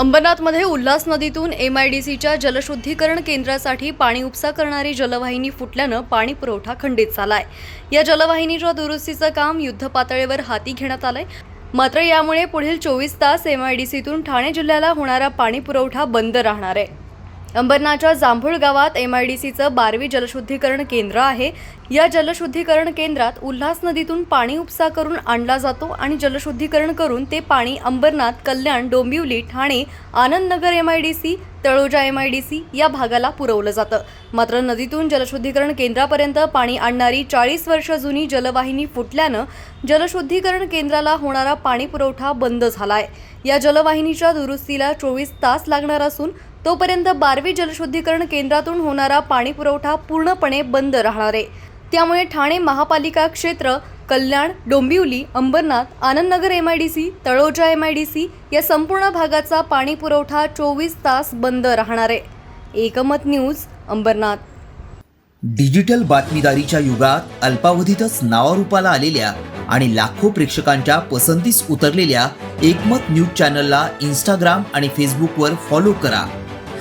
अंबरनाथमध्ये उल्हास नदीतून M I D सीच्या जलशुद्धीकरण केंद्रासाठी पाणी उपसा करणारी जलवाहिनी फुटल्यानं पाणी पुरवठा खंडित झालाय. या जलवाहिनीच्या दुरुस्तीचं काम युद्धपातळीवर हाती घेण्यात आलंय. मात्र यामुळे पुढील चोवीस तास एम आय डी सीतून ठाणे जिल्ह्याला होणारा पाणी पुरवठा बंद राहणार आहे. अंबरनाथच्या जांभूळ गावात एम आय डी सीचं बारवी जलशुद्धीकरण केंद्र आहे. या जलशुद्धीकरण केंद्रात उल्हास नदीतून पाणी उपसा करून आणला जातो आणि जलशुद्धीकरण करून ते पाणी Ambernath Kalyan Dombivli Thane Anandnagar M I D C Taloja M I D C या भागाला पुरवलं जातं. मात्र नदीतून जलशुद्धीकरण केंद्रापर्यंत पाणी आणणारी चाळीस वर्ष जुनी जलवाहिनी फुटल्यानं जलशुद्धीकरण केंद्राला होणारा पाणी पुरवठा बंद झालाय. या जलवाहिनीच्या दुरुस्तीला चोवीस तास लागणार असून तोपर्यंत बारवी जलशुद्धीकरण केंद्रातून होणारा पाणी पुरवठा पूर्णपणे बंद राहणार आहे. त्यामुळे ठाणे महापालिका क्षेत्र Kalyan Dombivli Ambernath Anandnagar M I D C Taloja M I D C या संपूर्ण भागाचा पाणी पुरवठा चोवीस तास बंद राहणार आहे. एकमत न्यूज अंबरनाथ. डिजिटल बातमीदारीच्या युगात अल्पावधीतच नावारूपाला आलेल्या आणि लाखो प्रेक्षकांच्या पसंतीस उतरलेल्या एकमत न्यूज चॅनलला इंस्टाग्राम आणि फेसबुकवर फॉलो करा.